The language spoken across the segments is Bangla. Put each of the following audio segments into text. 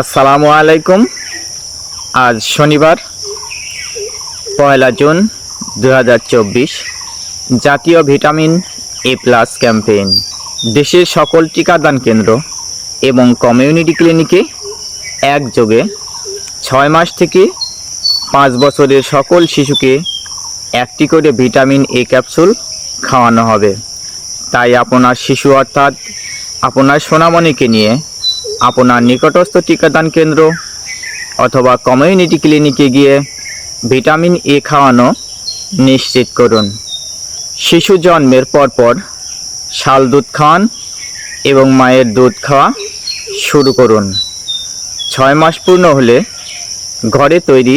আসসালামু আলাইকুম। আজ শনিবার, পয়লা জুন দু হাজার চব্বিশ, জাতীয় ভিটামিন এ প্লাস ক্যাম্পেইন। দেশের সকল টিকাদান কেন্দ্র এবং কমিউনিটি ক্লিনিকে একযোগে ছয় মাস থেকে পাঁচ বছরের সকল শিশুকে একটি করে ভিটামিন এ ক্যাপসুল খাওয়ানো হবে। তাই আপনার শিশু অর্থাৎ আপনার সোনামণিকে নিয়ে আপনার নিকটস্থ টিকাদান কেন্দ্র অথবা কমিউনিটি ক্লিনিকে গিয়ে ভিটামিন এ খাওয়ানো নিশ্চিত করুন। শিশু জন্মের পরপর শাল দুধ খাওয়ান এবং মায়ের দুধ খাওয়া শুরু করুন। ছয় মাস পূর্ণ হলে ঘরে তৈরি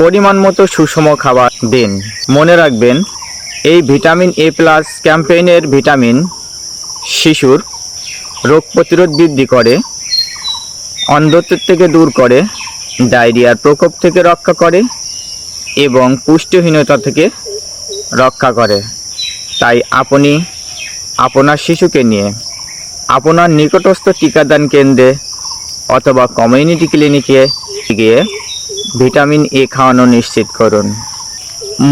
পরিমাণ মতো সুষম খাবার দিন। মনে রাখবেন, এই ভিটামিন এ প্লাস ক্যাম্পেইনের ভিটামিন শিশুর রোগ প্রতিরোধ বৃদ্ধি করে, অন্ধত্ব থেকে দূর করে, ডায়রিয়ার প্রকোপ থেকে রক্ষা করে এবং পুষ্টিহীনতা থেকে রক্ষা করে। তাই আপনি আপনার শিশুকে নিয়ে, আপনার নিকটস্থ টিকাদান কেন্দ্রে অথবা কমিউনিটি ক্লিনিকে গিয়ে ভিটামিন এ খাওয়ানো নিশ্চিত করুন।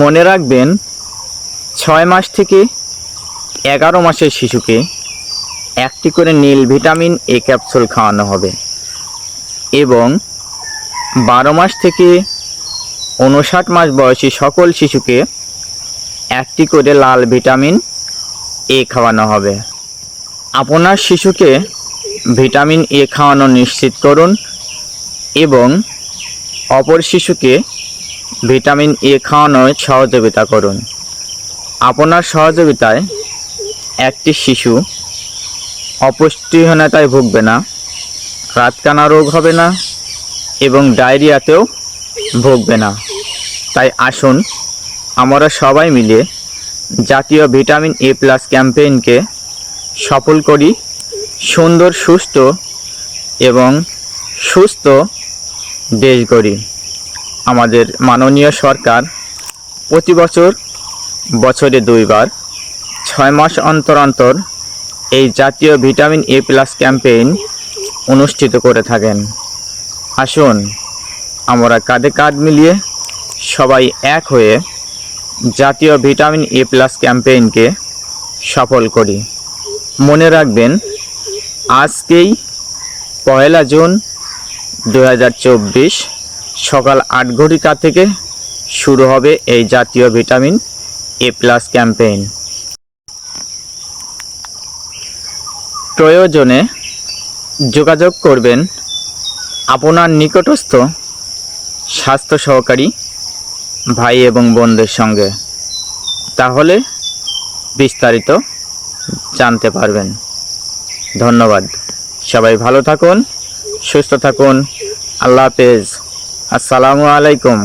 মনে রাখবেন, ছয় মাস থেকে এগারো মাসের শিশুকে একটি করে নীল ভিটামিন এ ক্যাপসুল খাওয়ানো হবে। এবং বারো মাস থেকে উনষাট মাস বয়সী সকল শিশুকে একটি করে লাল ভিটামিন এ খাওয়ানো হবে। আপনার শিশুকে ভিটামিন এ খাওয়ানো নিশ্চিত করুন এবং অপর শিশুকে ভিটামিন এ খাওয়ানোয় সহযোগিতা করুন। আপনার সহযোগিতায় একটি শিশু অপুষ্টিহীনতায় ভুগবে না, রাতকানা রোগ হবে না, এবং ডায়রিয়াতেও ভুগবে না। তাই আসুন, আমরা সবাই মিলে জাতীয় ভিটামিন এ প্লাস ক্যাম্পেইনকে সফল করি, সুন্দর, সুস্থ এবং সুস্থ দেশ গড়ি। আমাদের মাননীয় সরকার প্রতি বছর, বছরে দুইবার, ছয় মাস অন্তর অন্তর এই জাতীয় ভিটামিন এ প্লাস ক্যাম্পেইন অনুষ্ঠিত করে থাকেন। আসুন, আমরা কাঁধে কাঁধ মিলিয়ে সবাই এক হয়ে জাতীয় ভিটামিন এ প্লাস ক্যাম্পেইনকে সফল করি। মনে রাখবেন, আজকেই পয়লা জুন দু হাজার চব্বিশ সকাল আট ঘটিকা থেকে শুরু হবে এই জাতীয় ভিটামিন এ প্লাস ক্যাম্পেইন। প্রয়োজনে যোগাযোগ করবেন আপনার নিকটস্থ স্বাস্থ্য সহকারী ভাই এবং বোনদের সঙ্গে। তাহলে বিস্তারিত জানতে পারবেন। ধন্যবাদ। সবাই ভালো থাকুন, সুস্থ থাকুন। আল্লাহ হাফেজ। আসসালামু আলাইকুম।